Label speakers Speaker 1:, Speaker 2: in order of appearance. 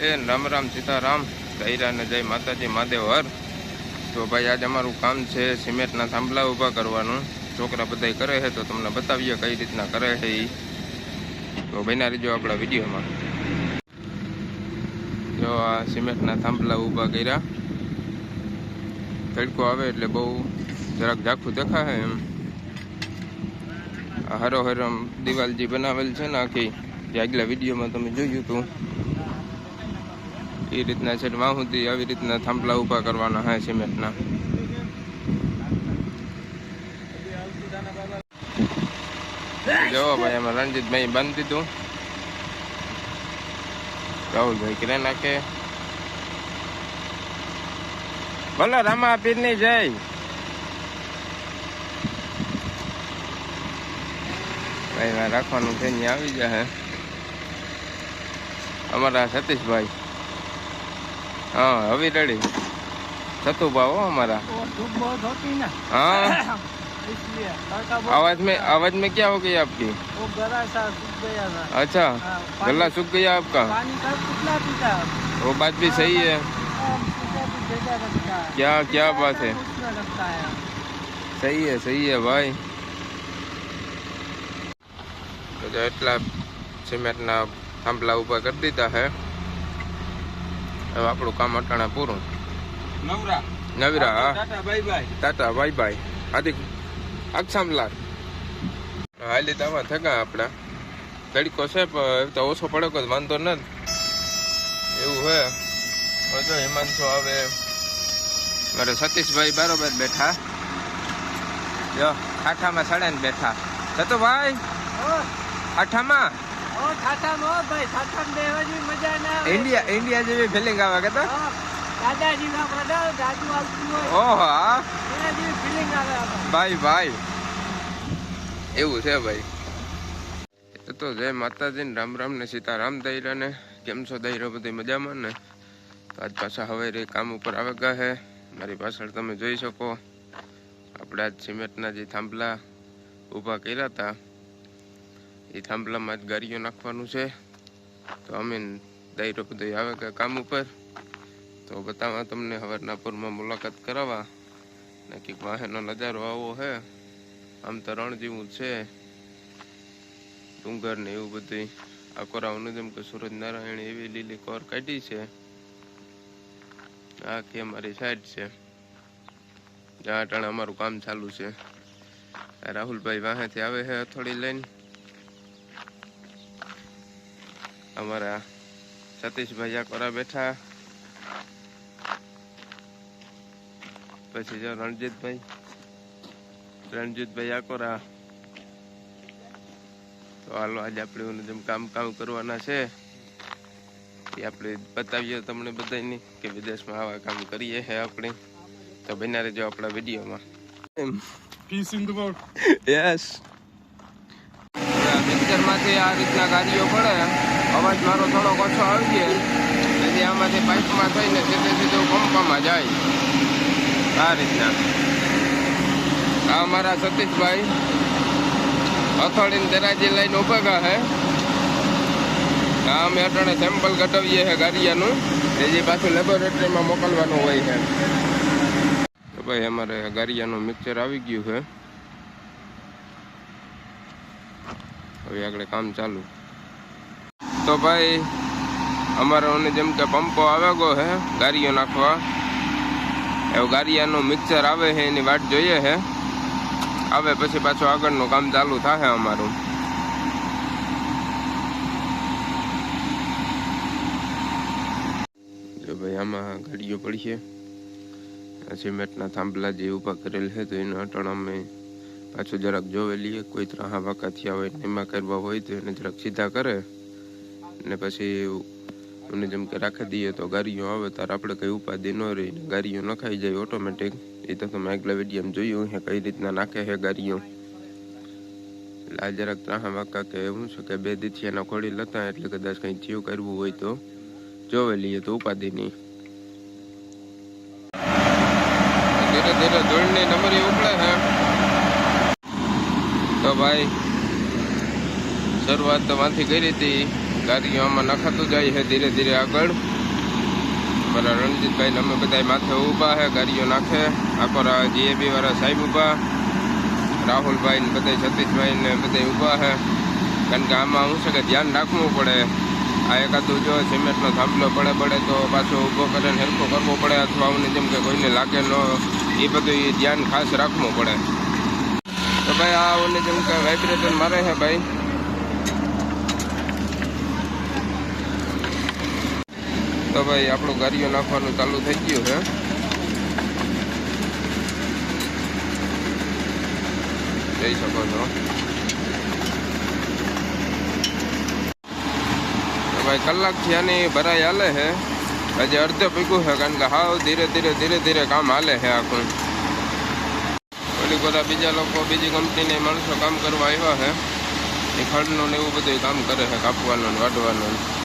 Speaker 1: એ રામ રામ સીતારામ દૈરા ને જય માતાજી, મહાદેવ હર. તો ભાઈ, આજે અમારું કામ છે સિમેન્ટના થાંભલા ઊભા કરવાનું. છોકરા બધા કરે છે, તો તમને બતાવીએ કઈ રીતના કરે છે એ તો બન્યા રહીજો આપણા વિડીયોમાં. જો આ સિમેન્ટના થાંભલા ઊભા કર્યા. તડકો આવે એટલે બહુ જરાક ઝાખું દેખાય એમ. હરો હરમ દિવાલજી બનાવેલ છે ને આખી. જે આગલા વિડીયોમાં તમે જોયું હતું. એ રીતના છે. વાહ સુધી આવી રીતના થાંભલા ઊભા કરવાના હે સિમેન્ટના. જોવો ભાઈ એમાં રણજીતભાઈ બંધ દીધું. રાહુલભાઈ કરે નાખે. બોલો રામા પીરની જય. ભાઈ રાખવાનું છે, અહીંયા આવી જાય અમારા સતીશભાઈ. हाँ अभी रेडी सतु भाव हो हमारा
Speaker 2: वो धूप बहुत होती ना
Speaker 1: हाँ
Speaker 2: इसलिए तड़का बहुत
Speaker 1: आवाज में आवाज में क्या हो गई आपकी
Speaker 2: वो गला सा सूख गया था
Speaker 1: अच्छा
Speaker 2: हाँ,
Speaker 1: गला सूख गया आपका
Speaker 2: पानी का कितना पीता
Speaker 1: वो बात भी सही है
Speaker 2: हाँ, पीता भी ज्यादा लगता है
Speaker 1: क्या क्या बात है
Speaker 2: उसमें लगता है
Speaker 1: સહી હે સહી હે ભાઈ તો જો એટલા સિમેન્ટના થાંભલા ઊભા કરી દીધા હે હવે આપણું કામ અટાણે પૂરું.
Speaker 2: નવરા.
Speaker 1: નવરા હા. Tata bye bye. Tata bye હાલી તો થકા આપણા. તડકો છે પણ ઓછો પડકો કોઈ વાંધો નથી. એવું હે. બધો હિમાંશુ આવે. મારે સતીશભાઈ બરોબર બેઠા. જો આઠામાં સાડા બેઠા. ભાઈ
Speaker 2: આઠામાં?
Speaker 1: ઇન્ડિયા ઇન્ડિયા જેવી ફિલિંગ આવે. કે ભાઈ. ભાઈ એવું છે ભાઈ. એ તો જય માતાજી ને રામ રામ ને સીતારામ દઈરા ને. કેમ છો દઈરો બધી મજામાં ને? આજ પાછા હવે રે કામ ઉપર આવે ગયા હે. મારી પાછળ તમે જોઈ શકો. આપણા જ સિમેન્ટના જે થાંભલા ઊભા કર્યા હતા એ થાંભલામાં જ ગાડીઓ નાખવાનું છે. તો અમે દાયરો બધો આવે કે કામ ઉપર. તો બતાવવા તમને હવારના મુલાકાત કરાવવા. ને કે વાહેનો નજારો આવો હે. આમ તો રણ જેવું છે. ડુંગર ને એવું બધું આ કોરાઓનું જેમ કે સુરજ નારાયણ એવી લીલી કોર કાઢી છે. આ કે અમારી સાઈડ છે. જ્યાં અટાણે અમારું કામ ચાલુ છે. રાહુલભાઈ વાહેથી આવે છે અથોડી લઈને. અમારા સતીશભાઈ આ કોરા બેઠા પછી જો રણજીતભાઈ રણજીતભાઈ આકોરા તો હાલો આજે આપણે ઓનું જેમ કામ કામ કરવાના છે એ આપણે બતાવીએ તમને બધાને કે વિદેશમાં આવા કામ કરીએ છે આપણે. તો બન્યા રહેજો આપણા વિડીયોમાં.
Speaker 2: Peace in the world.
Speaker 1: Yes પિક્ચરમાંથી આ રીતના ગાડીઓ પડે. અવાજ મારો થોડો ઓછો આવી જાય તેથી આમાંથી પાઇપમાં થઈને સીધે સીધું પંપામાં જાય. આ રીતના. આ અમારા સતીશભાઈ હથોડીને દરાજી લઈને ઊભા ગયા હે? આ અમે અટાણે સેમ્પલ કઢાવીએ છે ગાડિયાનું એ પાછું લેબોરેટરીમાં મોકલવાનું હોય છે તો ભાઈ અમારે ગાડિયાનું મિક્સર આવી ગયું છે હવે આગળ કામ ચાલુ. તો ભાઈ, અમારે ઓને જેમ કે પંપો આવે ગયો હે, ગાડીઓ નાખવા. એવું ગાડીયાનું મિક્સર આવે છે એની વાટ જોઈએ છે આવે પછી પાછું આગળનું કામ ચાલુ થશે અમારું. જો ભાઈ, આમાં ગાડીઓ પડી છે. સિમેન્ટના થાંભલા જે ઊભા કરેલ છે તો એના અટણ અમે પાછું જરાક જોવેલી કોઈ ત્રાહા વાંકા થયા હોય એમાં કરવા હોય તો એને જરાક સીધા કરે. ને પછી મને જેમ કે રાખી દઈએ તો ગાડીઓ આવે ત્યારે આપણે કઈ ઉપાધિ ન રહી ગાડીઓ નખાઈ જાય ઓટોમેટિક એ તો તમે આગલા વિડીયોમાં જોયું હે કઈ રીતના નાખે છે ગાડીઓ એટલે આ જરાક ત્રાહા વાંકા કે એવું છે કે બે દીથી ખોડી લતા એટલે કદાચ કંઈ થયું કરવું હોય તો જોવે લઈએ તો ઉપાધિ નહીં ધીરે ધીરે ધૂળની નંબરી ઉપડે છે તો ભાઈ શરૂઆત તો માંથી કરી હતી ગાડીઓ આમાં નખાતું જાય છે ધીરે ધીરે આગળ. મારા રણજીતભાઈ ને અમે બધા માથે ઊભા છે, ગાડીઓ નાખે. આખો જીએબી વાળા સાહેબ ઊભા. રાહુલભાઈ ને બધા સતીશભાઈ ને બધા ઊભા છે. કારણ કે આમાં શું છે કે ધ્યાન રાખવું પડે. આ એકાદું જો સિમેન્ટનો થાંભલો પડે પડે તો પાછો ઊભો કરીને હેરખો કરવો પડે અથવા આમને જેમ કે કોઈને લાગે ન, એ બધું ઈ ધ્યાન ખાસ રાખવું પડે. તો ભાઈ આ ઓને જેમ કે વાઇબ્રેશન મારે છે ભાઈ. તો ભાઈ, આપણું ગાડીઓ નાખવાનું ચાલુ થઈ ગયું છે. જઈ શકો છો. તો ભાઈ, કલાક થયાની ભરાઈ હાલે છે. હજી અડધે પીકું છે, કારણ કે હાવ ધીરે ધીરે ધીરે ધીરે કામ હાલે છે આખું. ઓલી બધા બીજા લોકો બીજી કંપનીને માણસો કામ કરવા આવ્યા છે. એ ખંડનું ને એવું બધું કામ કરે છે, કાપવાનું ને વાઢવાનું ને.